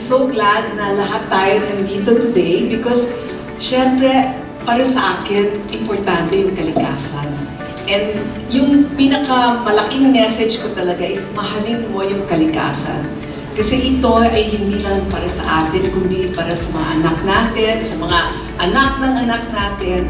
so glad na lahat tayo nandito today because syempre para sa akin, importante yung kalikasan. And yung pinakamalaking message ko talaga is mahalin mo yung kalikasan. Kasi ito ay hindi lang para sa atin, kundi para sa mga anak natin, sa mga anak ng anak natin.